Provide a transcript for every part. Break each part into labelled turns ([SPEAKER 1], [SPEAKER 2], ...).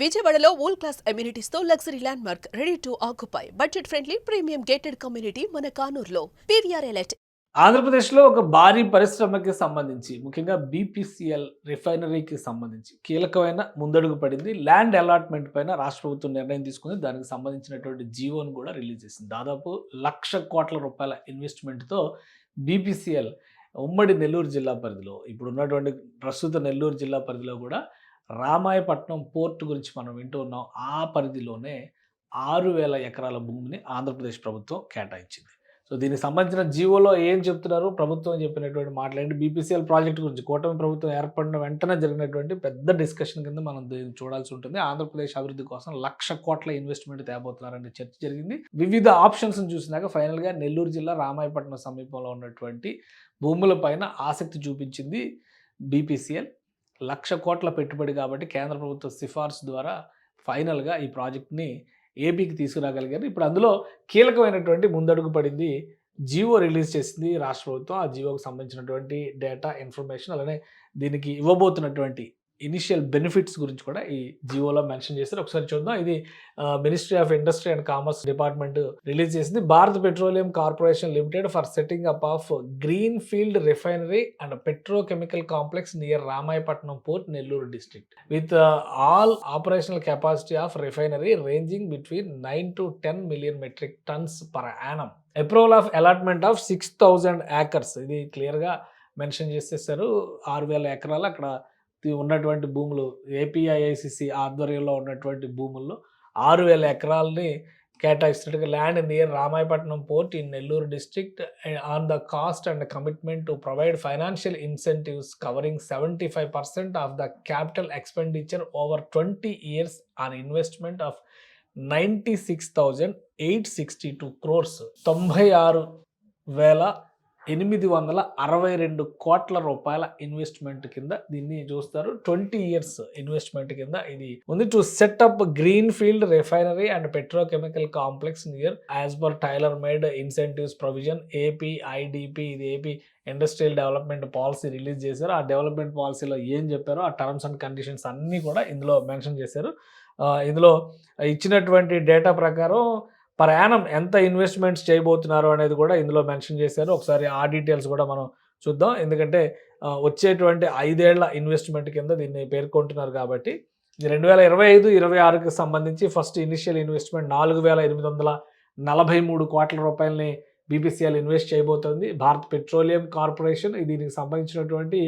[SPEAKER 1] విజయవాడలో world class అమ్యూనిటీస్తో luxury landmark ready to occupy. Budget friendly premium gated community మన కానూరులో. PVR elite
[SPEAKER 2] ఆంధ్రప్రదేశ్లో ఒక భారీ పరిశ్రమకి సంబంధించి ముఖ్యంగా బీపీసీఎల్ రిఫైనరీకి సంబంధించి కీలకమైన ముందడుగు పడింది. ల్యాండ్ అలాట్మెంట్ పైన రాష్ట్ర ప్రభుత్వం నిర్ణయం తీసుకుంది. దానికి సంబంధించినటువంటి జీవోను కూడా రిలీజ్ చేసింది. దాదాపు లక్ష కోట్ల రూపాయల ఇన్వెస్ట్మెంట్తో బీపీసీఎల్ ఉమ్మడి నెల్లూరు జిల్లా పరిధిలో ఇప్పుడు ఉన్నటువంటి ప్రస్తుత నెల్లూరు జిల్లా పరిధిలో కూడా రామాయపట్నం పోర్టు గురించి మనం వింటూ ఉన్నాం. ఆ పరిధిలోనే ఆరు వేల ఎకరాల భూమిని ఆంధ్రప్రదేశ్ ప్రభుత్వం కేటాయించింది. సో దీనికి సంబంధించిన జీవోలో ఏం చెప్తున్నారు? ప్రభుత్వం చెప్పినటువంటి మాట్లాడి బీపీసీఎల్ ప్రాజెక్ట్ గురించి కూటమి ప్రభుత్వం ఏర్పడిన వెంటనే జరిగినటువంటి పెద్ద డిస్కషన్ కింద మనం దీన్ని చూడాల్సి ఉంటుంది. ఆంధ్రప్రదేశ్ అభివృద్ధి కోసం లక్ష కోట్ల ఇన్వెస్ట్మెంట్ తేబోతున్నారనే చర్చ జరిగింది. వివిధ ఆప్షన్స్ చూసినాక ఫైనల్గా నెల్లూరు జిల్లా రామాయపట్నం సమీపంలో ఉన్నటువంటి భూముల పైన ఆసక్తి చూపించింది బీపీసీఎల్. లక్ష కోట్ల పెట్టుబడి కాబట్టి కేంద్ర ప్రభుత్వ సిఫార్సు ద్వారా ఫైనల్గా ఈ ప్రాజెక్ట్ని ఏపీకి తీసుకురాగలిగారు. ఇప్పుడు అందులో కీలకమైనటువంటి ముందడుగు పడింది జియో రిలీజ్ చేసింది రాష్ట్ర ప్రభుత్వం. ఆ జియోకి సంబంధించినటువంటి డేటా ఇన్ఫర్మేషన్ అలానే దీనికి ఇవ్వబోతున్నటువంటి ఇనిషియల్ బెనిఫిట్స్ గురించి కూడా ఈ జియోలో మెన్షన్ చేశారు. ఒకసారి చూద్దాం. ఇది ministry of industry and commerce department release చేసింది. Bharat Petroleum Corporation Limited for setting up of greenfield refinery and petrochemical complex near Ramayapatnam port Nellore district. With all operational capacity of refinery ranging between nine to ten million metric tons per annum. Approval of allotment of six thousand acres ఇది క్లియర్గా mention చేసేసారు. ఆరు వేల ఎకరాలు అక్కడ ఉన్నటువంటి భూములు ఏపీఐఐసిసి ఆధ్వర్యంలో ఉన్నటువంటి భూముల్లో ఆరు వేల ఎకరాలని కేటాయిస్తున్నట్టుగా land near Ramayapatnam port in Nellore district on the coast and commitment to provide financial incentives covering seventy five percent of the capital expenditure over twenty years on investment of ninety six thousand eight sixty two crores తొంభై ఆరు వేల ఎనిమిది వందల అరవై రెండు కోట్ల రూపాయల investment కింద దీన్ని చూస్తారు. ట్వంటీ ఇయర్స్ ఇన్వెస్ట్మెంట్ కింద ఇది ఉంది. To set up greenfield refinery and petrochemical complex near as per tailor made incentives provision AP IDP ఇది AP industrial development policy release చేశారు. ఆ డెవలప్మెంట్ పాలసీలో ఏం చెప్పారో ఆ టర్మ్స్ అండ్ కండిషన్స్ అన్నీ కూడా ఇందులో మెన్షన్ చేశారు. ఇందులో ఇచ్చినటువంటి డేటా ప్రకారం ప్రయాణం ఎంత ఇన్వెస్ట్మెంట్స్ చేయబోతున్నారు అనేది కూడా ఇందులో మెన్షన్ చేశారు ఒకసారి ఆ డీటెయిల్స్ కూడా మనం చూద్దాం. ఎందుకంటే వచ్చేటువంటి ఐదేళ్ళ ఇన్వెస్ట్మెంట్ కింద దీన్ని పేర్కొంటున్నారు కాబట్టి ఇది రెండు వేల ఇరవై ఐదు ఇరవై ఆరుకి సంబంధించి ఫస్ట్ ఇనిషియల్ ఇన్వెస్ట్మెంట్ నాలుగు వేల ఎనిమిది వందల నలభై మూడు కోట్ల రూపాయలని బీపీసీఎల్ ఇన్వెస్ట్ చేయబోతోంది. భారత్ పెట్రోలియం కార్పొరేషన్ దీనికి సంబంధించినటువంటి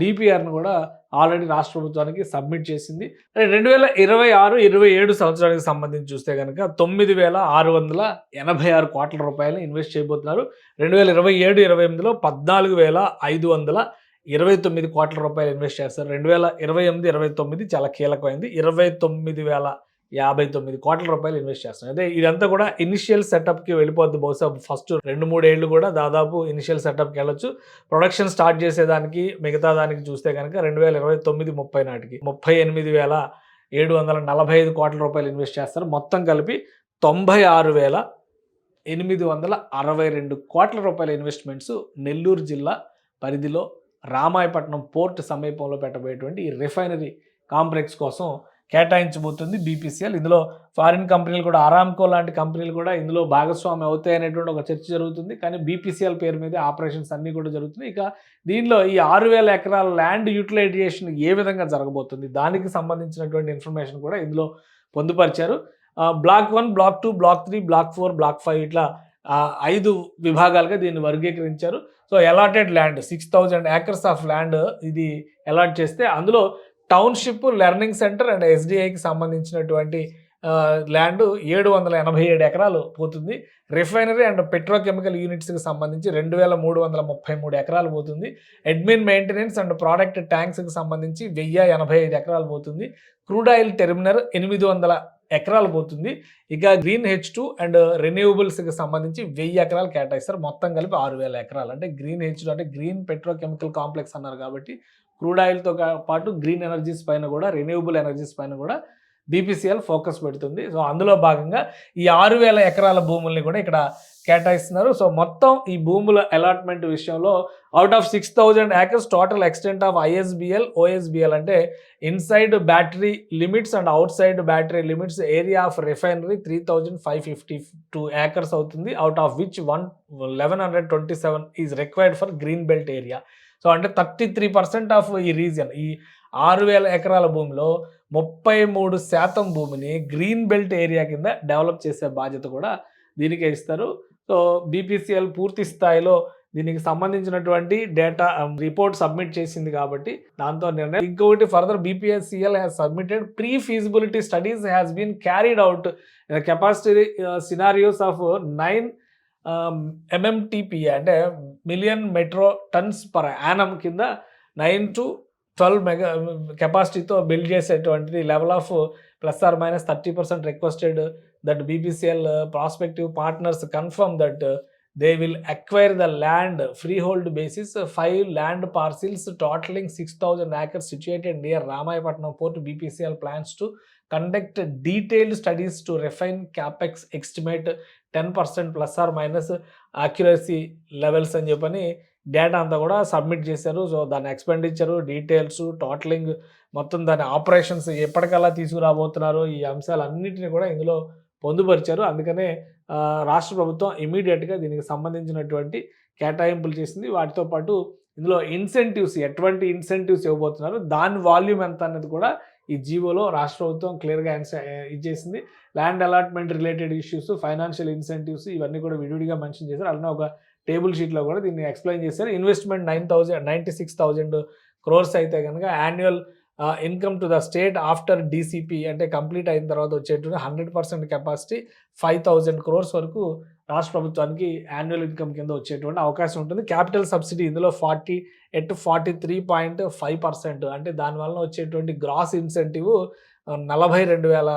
[SPEAKER 2] డిపిఆర్ను కూడా ఆల్రెడీ రాష్ట్ర ప్రభుత్వానికి సబ్మిట్ చేసింది. రెండు వేల ఇరవై ఆరు ఇరవై ఏడు సంవత్సరానికి సంబంధించి చూస్తే కనుక తొమ్మిది వేల ఆరు వందల ఎనభై ఆరు కోట్ల రూపాయలు ఇన్వెస్ట్ చేయబోతున్నారు. రెండు వేల ఇరవై ఏడు ఇరవై ఎనిమిదిలో పద్నాలుగు వేల ఐదు వందల ఇరవై తొమ్మిది కోట్ల రూపాయలు ఇన్వెస్ట్ చేస్తారు. రెండు వేల ఇరవై ఎనిమిది ఇరవై తొమ్మిది చాలా కీలకమైంది. ఇరవై తొమ్మిది వేల యాభై తొమ్మిది కోట్ల రూపాయలు ఇన్వెస్ట్ చేస్తాం అదే ఇదంతా కూడా ఇనిషియల్ సెటప్కి వెళ్ళిపోద్ది. బహుశా ఫస్ట్ రెండు మూడు ఏళ్ళు కూడా దాదాపు ఇనిషియల్ సెటప్కి వెళ్ళొచ్చు. ప్రొడక్షన్ స్టార్ట్ చేసేదానికి మిగతా దానికి చూస్తే కనుక రెండు వేల ఇరవై తొమ్మిది ముప్పై నాటికి ముప్పై ఎనిమిది వేల ఏడు వందల నలభై ఐదు కోట్ల రూపాయలు ఇన్వెస్ట్ చేస్తారు. మొత్తం కలిపి తొంభై ఆరు వేల ఎనిమిది వందల అరవై రెండు కోట్ల రూపాయల ఇన్వెస్ట్మెంట్స్ నెల్లూరు జిల్లా పరిధిలో రామాయపట్నం పోర్ట్ సమీపంలో పెట్టబోయేటువంటి ఈ రిఫైనరీ కాంప్లెక్స్ కోసం కేటాయించబోతుంది బీపీసీఎల్ ఇందులో ఫారిన్ కంపెనీలు కూడా ఆరామ్కో లాంటి కంపెనీలు కూడా ఇందులో భాగస్వామి అవుతాయి అనేటువంటి ఒక చర్చ జరుగుతుంది. కానీ బీపీసీఎల్ పేరు మీద ఆపరేషన్స్ అన్నీ కూడా జరుగుతున్నాయి. ఇక దీనిలో ఈ ఆరు వేల ఎకరాల ల్యాండ్ యూటిలైజేషన్ ఏ విధంగా జరగబోతుంది? దానికి సంబంధించినటువంటి ఇన్ఫర్మేషన్ కూడా ఇందులో పొందుపరిచారు. Block one block two block three block four block five ఇట్లా ఐదు విభాగాలుగా దీన్ని వర్గీకరించారు. So allotted land six thousand acres of land ఇది అలాట్ చేస్తే అందులో టౌన్షిప్ లెర్నింగ్ సెంటర్ అండ్ ఎస్డిఐకి సంబంధించినటువంటి ల్యాండ్ ఏడు వందల ఎనభై ఏడు ఎకరాలు పోతుంది. రిఫైనరీ అండ్ పెట్రోకెమికల్ యూనిట్స్కి సంబంధించి రెండు వేల మూడు వందల ముప్పై మూడు ఎకరాలు పోతుంది. అడ్మిన్ మెయింటెనెన్స్ అండ్ ప్రోడక్ట్ ట్యాంక్స్కి సంబంధించి వెయ్యి ఎనభై ఐదు ఎకరాలు పోతుంది. క్రూడ్ ఆయిల్ టెర్మినల్ ఎనిమిది వందల ఎకరాలు పోతుంది. ఇక గ్రీన్ హెచ్ టూ అండ్ రెన్యూవబుల్స్కి సంబంధించి వెయ్యి ఎకరాలు కేటాయిస్తారు. మొత్తం కలిపి ఆరు వేల ఎకరాలు. అంటే గ్రీన్ హెచ్ టూ అంటే గ్రీన్ పెట్రోకెమికల్ కాంప్లెక్స్ అన్నారు కాబట్టి క్రూడ్ ఆయిల్తో పాటు గ్రీన్ ఎనర్జీస్ పైన కూడా రెన్యూవబుల్ ఎనర్జీస్ పైన కూడా బీపీసీఎల్ ఫోకస్ పెడుతుంది. సో అందులో భాగంగా ఈ ఆరు వేల ఎకరాల భూముల్ని కూడా ఇక్కడ కేటాయిస్తున్నారు. సో మొత్తం ఈ భూముల అలాట్మెంట్ విషయంలో out of six thousand acres total extent of ISBL OSBL అంటే inside battery limits and outside battery limits area of refinery three thousand five fifty two acres అవుతుంది. Out of which one eleven hundred twenty seven is required for green belt area so అంటే thirty three percent of ఈ region ఈ ఆరు వేల ఎకరాల భూమిలో ముప్పై మూడు శాతం భూమిని గ్రీన్ బెల్ట్ ఏరియా కింద డెవలప్ చేసే బాధ్యత కూడా దీనికే ఇస్తారు. సో బీపీసీఎల్ పూర్తి స్థాయిలో దీనికి సంబంధించినటువంటి డేటా రిపోర్ట్ సబ్మిట్ చేసింది కాబట్టి దాంతో నిర్ణయం. ఇంకొకటి further BPSCL has submitted pre feasibility studies has been carried out capacity scenarios of nine MMTP అంటే million metro tons per annum కింద నైన్ టు ట్వెల్వ్ మెగా కెపాసిటీతో బిల్డ్ చేసేటువంటిది level of plus or minus thirty percent requested that BPCL prospective partners confirm that they will acquire the land freehold basis five land parcels totaling six thousand acres situated near Ramayapatnam port BPCL plans to conduct detailed studies to refine capex estimate ten percent plus or minus accuracy levels అని చెప్పని data అంతా కూడా submit చేశారు. So దాని expenditure details totalling మొత్తం దాని operations ఎప్పటికల్లా తీసుకురాబోతున్నారు. ఈ అంశాలన్నింటినీ కూడా ఇందులో పొందుపరిచారు. అందుకనే రాష్ట్ర ప్రభుత్వం ఇమీడియట్గా దీనికి సంబంధించినటువంటి కేటాయింపులు చేసింది. వాటితో పాటు ఇందులో ఇన్సెంటివ్స్ ఎటువంటి ఇన్సెంటివ్స్ ఇవ్వబోతున్నారు దాని వాల్యూమ్ ఎంత అనేది కూడా ఈ జీవోలో రాష్ట్ర ప్రభుత్వం క్లియర్గా ఇచ్చేసింది. Land allotment related issues financial incentives ఇవన్నీ కూడా విడివిడిగా మెన్షన్ చేశారు. అలానే ఒక టేబుల్ షీట్లో కూడా దీన్ని ఎక్స్ప్లెయిన్ చేశారు. Investment nine thousand ninety six thousand crores అయితే కనుక annual income to the state after DCP అంటే కంప్లీట్ అయిన తర్వాత వచ్చేటువంటి hundred percent capacity five thousand crores వరకు రాష్ట్ర ప్రభుత్వానికి యాన్యువల్ ఇన్కమ్ కింద వచ్చేటువంటి అవకాశం ఉంటుంది. క్యాపిటల్ సబ్సిడీ ఇందులో forty at forty three point five percent అంటే దానివల్ల వచ్చేటువంటి గ్రాస్ ఇన్సెంటివ్ నలభై రెండు వేల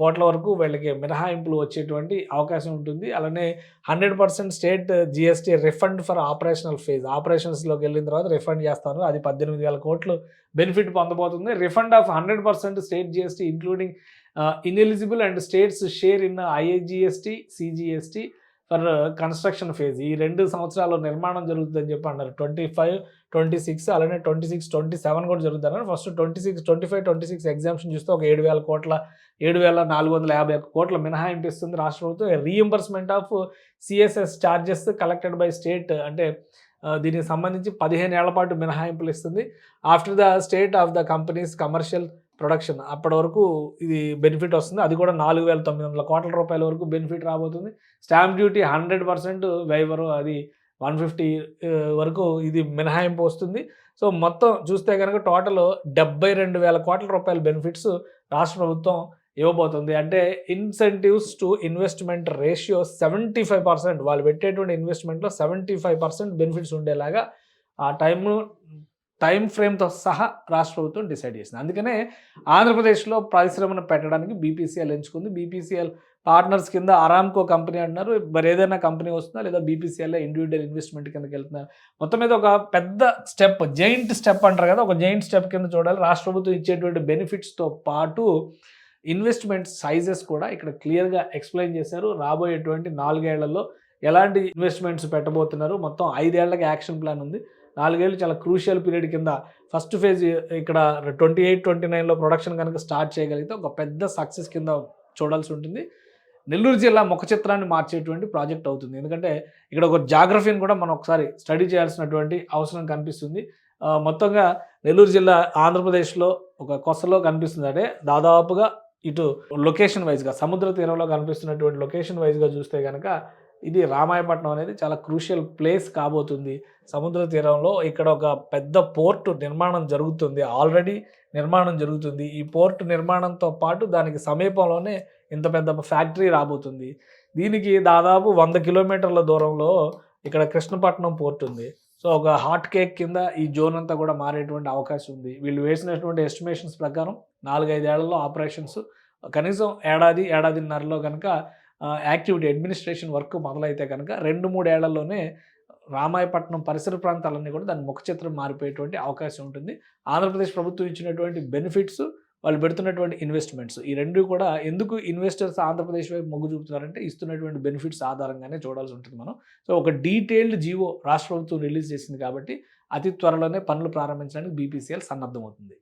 [SPEAKER 2] కోట్ల వరకు వీళ్ళకి మినహాయింపులు వచ్చేటువంటి అవకాశం ఉంటుంది. అలానే hundred percent state GST refund for operational phase. ఆపరేషన్స్లోకి వెళ్ళిన తర్వాత రిఫండ్ చేస్తారు. అది పద్దెనిమిది వేల కోట్లు benefit పొందబోతుంది. Refund of hundred percent state GST including ineligible and state's share in IAGST CGST for construction phase. ఈ రెండు సంవత్సరాల్లో నిర్మాణం జరుగుతుందని చెప్పి అన్నారు. ట్వంటీ ఫైవ్ ట్వంటీ సిక్స్ అలానే ట్వంటీ సిక్స్ ట్వంటీ సెవెన్ కూడా జరుగుతున్నారు first twenty six twenty five twenty six exemption చూస్తే ఒక ఏడు వేల కోట్ల ఏడు వేల నాలుగు వందల యాభై ఒక్క కోట్ల మినహాయింపు ఇస్తుంది రాష్ట్ర ప్రభుత్వం. Reimbursement of CSS charges collected by state అంటే దీనికి సంబంధించి పదిహేను ఏళ్ళ పాటు మినహాయింపులు ఇస్తుంది. After the state of the companies commercial production. అప్పటి వరకు ఇది బెనిఫిట్ వస్తుంది. అది కూడా నాలుగు వేల తొమ్మిది వందల కోట్ల రూపాయల వరకు బెనిఫిట్ రాబోతుంది. Stamp duty hundred percent waiver అది వన్ ఫిఫ్టీ వరకు ఇది మినహాయింపు వస్తుంది. సో మొత్తం చూస్తే కనుక టోటల్ డెబ్బై రెండు వేల కోట్ల రూపాయల బెనిఫిట్స్ రాష్ట్ర ప్రభుత్వం ఇవ్వబోతుంది. అంటే incentives to investment ratio seventy five percent వాళ్ళు పెట్టేటువంటి ఇన్వెస్ట్మెంట్లో సెవెంటీ ఫైవ్ పర్సెంట్ బెనిఫిట్స్ ఉండేలాగా ఆ టైంను టైం ఫ్రేమ్తో సహా రాష్ట్ర ప్రభుత్వం డిసైడ్ చేసింది. అందుకనే ఆంధ్రప్రదేశ్లో పరిశ్రమను పెట్టడానికి బీపీసీఎల్ ఎంచుకుంది. బీపీసీఎల్ పార్ట్నర్స్ కింద ఆరామ్కో కంపెనీ అంటున్నారు. మరి ఏదైనా కంపెనీ వస్తుందా లేదా బీపీసీఎల్ ఇండివిజువల్ ఇన్వెస్ట్మెంట్ కిందకి వెళ్తున్నారు మొత్తం మీద ఒక పెద్ద స్టెప్ జైంట్ స్టెప్ అంటారు కదా. ఒక జైంట్ స్టెప్ కింద చూడాలి. రాష్ట్ర ప్రభుత్వం ఇచ్చేటువంటి బెనిఫిట్స్తో పాటు ఇన్వెస్ట్మెంట్ సైజెస్ కూడా ఇక్కడ క్లియర్గా ఎక్స్ప్లెయిన్ చేశారు. రాబోయేటువంటి నాలుగేళ్ళలో ఎలాంటి ఇన్వెస్ట్మెంట్స్ పెట్టబోతున్నారు? మొత్తం ఐదేళ్ళకి యాక్షన్ ప్లాన్ ఉంది. నాలుగేళ్ళు చాలా క్రూషియల్ పీరియడ్ కింద ఫస్ట్ ఫేజ్ ఇక్కడ ట్వంటీ ఎయిట్ ట్వంటీ నైన్లో ప్రొడక్షన్ కనుక స్టార్ట్ చేయగలిగితే ఒక పెద్ద సక్సెస్ కింద చూడాల్సి ఉంటుంది. నెల్లూరు జిల్లా ముఖ చిత్రాన్ని మార్చేటువంటి ప్రాజెక్ట్ అవుతుంది. ఎందుకంటే ఇక్కడ ఒక జాగ్రఫీని కూడా మనం ఒకసారి స్టడీ చేయాల్సినటువంటి అవసరం కనిపిస్తుంది. మొత్తంగా నెల్లూరు జిల్లా ఆంధ్రప్రదేశ్లో ఒక కొసలో కనిపిస్తుంది. అంటే దాదాపుగా ఇటు లొకేషన్ వైజ్గా సముద్ర తీరంలో కనిపిస్తున్నటువంటి లొకేషన్ వైజ్గా చూస్తే కనుక ఇది రామాయపట్నం అనేది చాలా క్రూషియల్ ప్లేస్ కాబోతుంది. సముద్ర తీరంలో ఇక్కడ ఒక పెద్ద పోర్టు నిర్మాణం జరుగుతుంది. ఆల్రెడీ నిర్మాణం జరుగుతుంది. ఈ పోర్టు నిర్మాణంతో పాటు దానికి సమీపంలోనే ఇంత పెద్ద ఫ్యాక్టరీ రాబోతుంది. దీనికి దాదాపు వంద కిలోమీటర్ల దూరంలో ఇక్కడ కృష్ణపట్నం పోర్ట్ ఉంది. సో ఒక హాట్ కేక్ కింద ఈ జోన్ అంతా కూడా మారేటువంటి అవకాశం ఉంది. వీళ్ళు వేసినటువంటి ఎస్టిమేషన్స్ ప్రకారం నాలుగైదేళ్ళలో ఆపరేషన్స్ కనీసం ఏడాది ఏడాదిన్నరలో కనుక యాక్టివిటీ అడ్మినిస్ట్రేషన్ వర్క్ మొదలైతే కనుక రెండు మూడేళ్ళలోనే రామాయపట్నం పరిసర ప్రాంతాలన్నీ కూడా దాని ముఖ చిత్రం మారిపోయేటువంటి అవకాశం ఉంటుంది. ఆంధ్రప్రదేశ్ ప్రభుత్వం ఇచ్చినటువంటి బెనిఫిట్స్ వాళ్ళు పెడుతున్నటువంటి ఇన్వెస్ట్మెంట్స్. ఈ రెండు కూడా ఎందుకు ఇన్వెస్టర్స్ ఆంధ్రప్రదేశ్ వైపు మొగ్గు చూపుతున్నారంటే ఇస్తున్నటువంటి బెనిఫిట్స్ ఆధారంగానే చూడాల్సి ఉంటుంది మనం. సో ఒక డీటెయిల్డ్ జీవో రాష్ట్ర ప్రభుత్వం రిలీజ్ చేసింది కాబట్టి అతి త్వరలోనే పనులు ప్రారంభించడానికి బీపీసీఎల్ సన్నద్ధమవుతుంది.